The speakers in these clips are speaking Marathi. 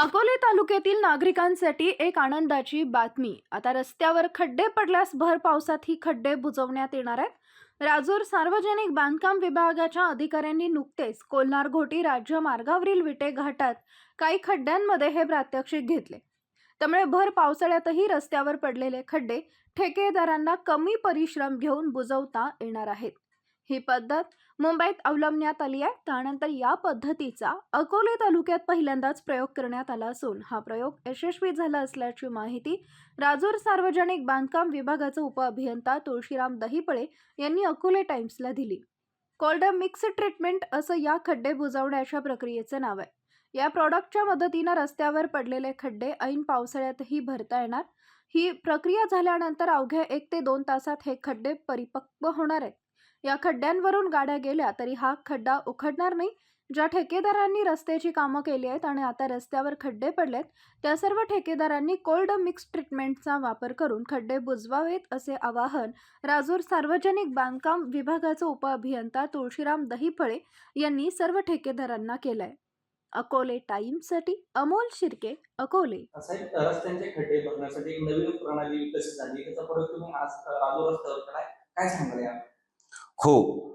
अकोले तालुक्यातील नागरिकांसाठी एक आनंदाची बातमी. आता रस्त्यावर खड्डे पडल्यास भर पावसात ही खड्डे बुजवण्यात येणार आहेत. राजूर सार्वजनिक बांधकाम विभागाच्या अधिकाऱ्यांनी नुकतेच कोल्हार घोटी राज्य मार्गावरील विटे घाटात काही खड्ड्यांमध्ये हे प्रात्यक्षिक घेतले. त्यामुळे भर पावसाळ्यातही रस्त्यावर पडलेले खड्डे ठेकेदारांना कमी परिश्रम घेऊन बुजवता येणार आहेत. ही पद्धत मुंबईत अवलंबण्यात आली आहे. त्यानंतर या पद्धतीचा अकोले तालुक्यात पहिल्यांदाच प्रयोग करण्यात आला असून हा प्रयोग यशस्वी झाला असल्याची माहिती राजूर सार्वजनिक बांधकाम विभागाचे उपअभियंता तुळशीराम दहिपळे यांनी अकोले टाइम्सला दिली. कोल्ड मिक्स ट्रीटमेंट असं या खड्डे बुजवण्याच्या प्रक्रियेचं नाव आहे. या प्रॉडक्टच्या मदतीनं रस्त्यावर पडलेले खड्डे ऐन पावसाळ्यातही भरता येणार. ही प्रक्रिया झाल्यानंतर अवघ्या एक ते दोन तासात हे खड्डे परिपक्व होणार आहेत. या खड्ड्यांवरून गाड्या गेल्या तरी हा खड्डा उखडणार नाही. ज्या ठेकेदारांनी रस्त्याची कामं केली आहेत आणि आता रस्त्यावर खड्डे पडलेत त्या सर्व ठेकेदारांनी कोल्ड मिक्स ट्रीटमेंटचा वापर करून खड्डे बुजवावेत असे आवाहन राजूर सार्वजनिक बांधकाम विभागाचे उपअभियंता तुळशीराम दहिफळे यांनी सर्व ठेकेदारांना केलंय. अकोले टाइमसाठी अमोल शिर्के अकोले. रस्त्यांचे खड्डे भरण्यासाठी एक नवीन प्रणाली विकसित झाली त्याचा तुम्ही आज राजूर रस्त्यावर काय सांगाल हो.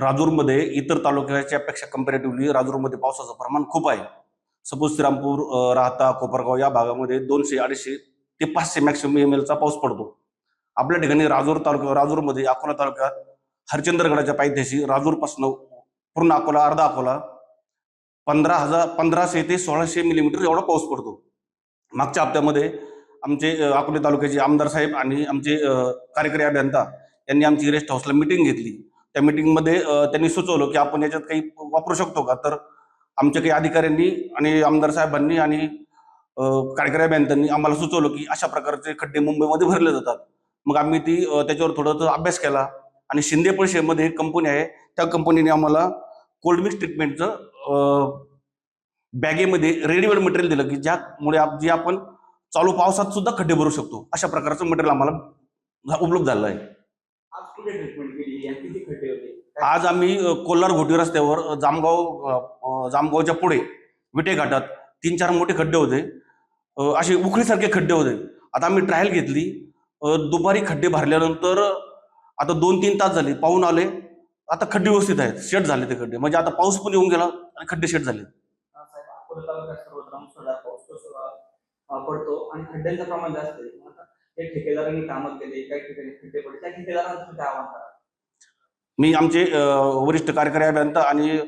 राजूरमध्ये इतर तालुक्याच्या पेक्षा कम्पॅरेटिव्हली राजूरमध्ये पावसाचं प्रमाण खूप आहे. सपोज श्रीरामपूर राहता कोपरगाव या भागामध्ये दोनशे अडीचशे ते पाचशे मॅक्सिमम एम एलचा पाऊस पडतो. आपल्या ठिकाणी राजूर तालुका राजूरमध्ये अकोला तालुक्यात हरचंद्रगडाच्या पायथ्याशी राजूरपासून पूर्ण अकोला अर्धा अकोला पंधरा हजार पंधराशे ते सोळाशे मिलीमीटर एवढा पाऊस पडतो. मागच्या हप्त्यामध्ये आमचे अकोले तालुक्याचे आमदार साहेब आणि आमचे कार्यकारी अभियंता यांनी आमची रेस्ट हाऊसला मिटिंग घेतली. त्या मिटिंगमध्ये त्यांनी सुचवलं की आपण याच्यात काही वापरू शकतो का? तर आमच्या काही अधिकाऱ्यांनी आणि आमदार साहेबांनी आणि कार्यकारी बँकांनी आम्हाला सुचवलं की अशा प्रकारचे खड्डे मुंबईमध्ये भरले जातात. मग आम्ही ती त्याच्यावर थोडं अभ्यास केला आणि शिंदे पळशेमध्ये एक कंपनी आहे. त्या कंपनीने आम्हाला कोल्ड मिक्स ट्रीटमेंटचं बॅगेमध्ये रेडीमेड मटेरियल दिलं की ज्यामुळे आप- जे आपण चालू पावसात सुद्धा खड्डे भरू शकतो. अशा प्रकारचं मटेरियल आम्हाला उपलब्ध झालं आहे आज कुठे ट्रीटमेंट केली आणि किती खड्डे होते काय- आज आम्ही कोल्हार घोटी रस्त्यावर जामगाव जामगावच्या पुढे विटे घाटात तीन चार मोठे खड्डे होते. असे उखळीसारखे खड्डे होते. आता आम्ही ट्रायल घेतली. दुपारी खड्डे भरल्यानंतर आता दोन तीन तास झाले. पाहून आले. आता खड्डे व्यवस्थित आहेत. शेट झाले ते खड्डे. म्हणजे आता पाऊस पण येऊन गेला आणि खड्डे शेट झाले. पडतो आणि खड्ड्यांचं प्रमाण जास्त आहे. ठेकेदारांनी कामं काही ठिकाणी खड्डे पडले. त्या ठेकेदारांना तुम्ही काय आव्हान करा. मी आमचे वरिष्ठ कार्यकारी अभियंता आणि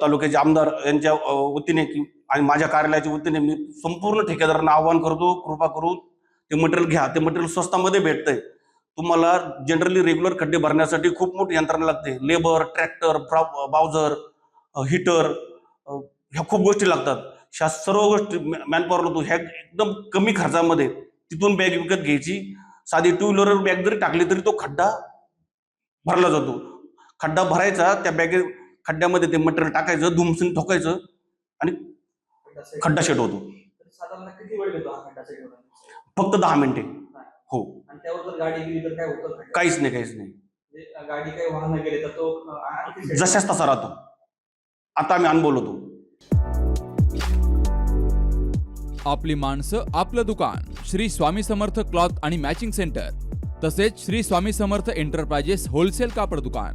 तालुक्याचे आमदार यांच्या वतीने आणि माझ्या कार्यालयाच्या वतीने मी संपूर्ण ठेकेदारांना आवाहन करतो कृपा करून ते मटेरियल घ्या. ते मटेरियल स्वस्तामध्ये भेटतंय. तुम्हाला जनरली रेग्युलर खड्डे भरण्यासाठी खूप मोठी यंत्रणा लागते. लेबर ट्रॅक्टर बाउझर हिटर ह्या खूप गोष्टी लागतात. ह्या सर्व गोष्टी मॅनपॉवर होतो ह्या एकदम कमी खर्चामध्ये तिथून बॅग विकत घ्यायची. साधी टू व्हीलर बॅग जरी टाकली तरी तो खड्डा भरला जातो. खड्डा भरायचा त्या बॅगे खड्ड्यामध्ये ते मटेरियल टाकायचं धुमसून ठोकायचं set खड्डा शेट होतो. तर साधारण किती वेळ घेतो हा खड्डा सेट होण्यासाठी? फक्त दहा मिनिटे. हो. आणि त्यावर जर गाडी गेली तर काय होतं? खड्ड्यात? काहीच नाही काहीच नाही. म्हणजे गाडी काही वाहनं गेले तर तो अ, आणखी set जशाच तसा राहतो. आता आम्ही अनुभवलो आपली माणसं आपलं दुकान श्री स्वामी समर्थ क्लॉथ आणि मॅचिंग सेंटर तसेच श्री स्वामी समर्थ एंटरप्राइजेस होलसेल कापड दुकान.